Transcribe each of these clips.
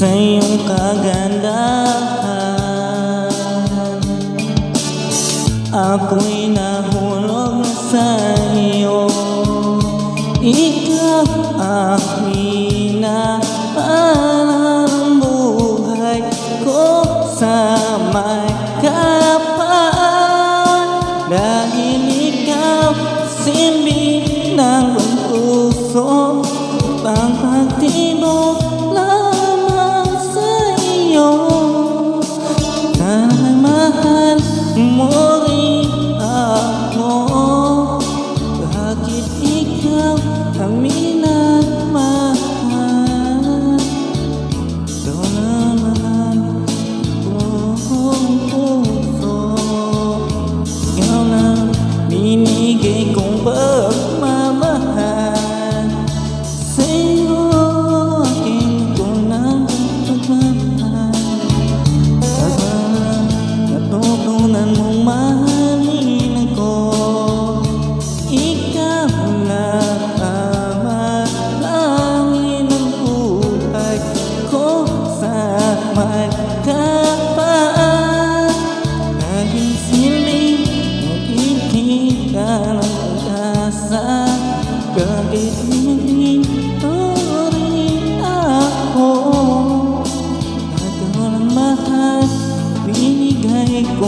sa iyong kagandahan. Ako'y nahulog na sa iyo Ikaw aking na parang buhay ko sa may kapal. Dahil ikaw simbi ng puso Ang ikaw ang minamahal Ikaw naman buong puso Ikaw na binigay kong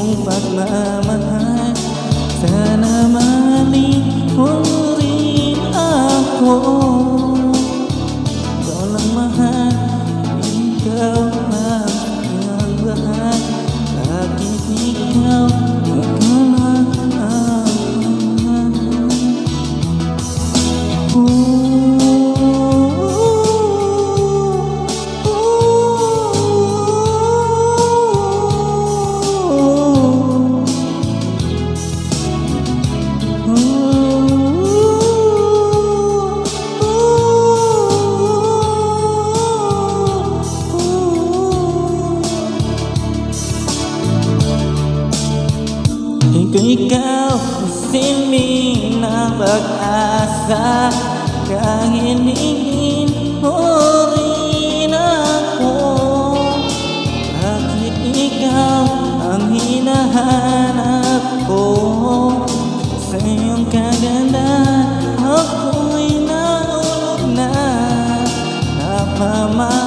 kong pagmamahal. Sana mahalin mo rin ako. Ikaw lang mahal, ikaw ang ang lahat. Bakit ikaw Ikaw ang sining ng pag-asa Kang hiningin mo rin ako. Bakit ikaw ang hinahanap ko? Sa iyong kaganda ako'y naulog na. Napamahal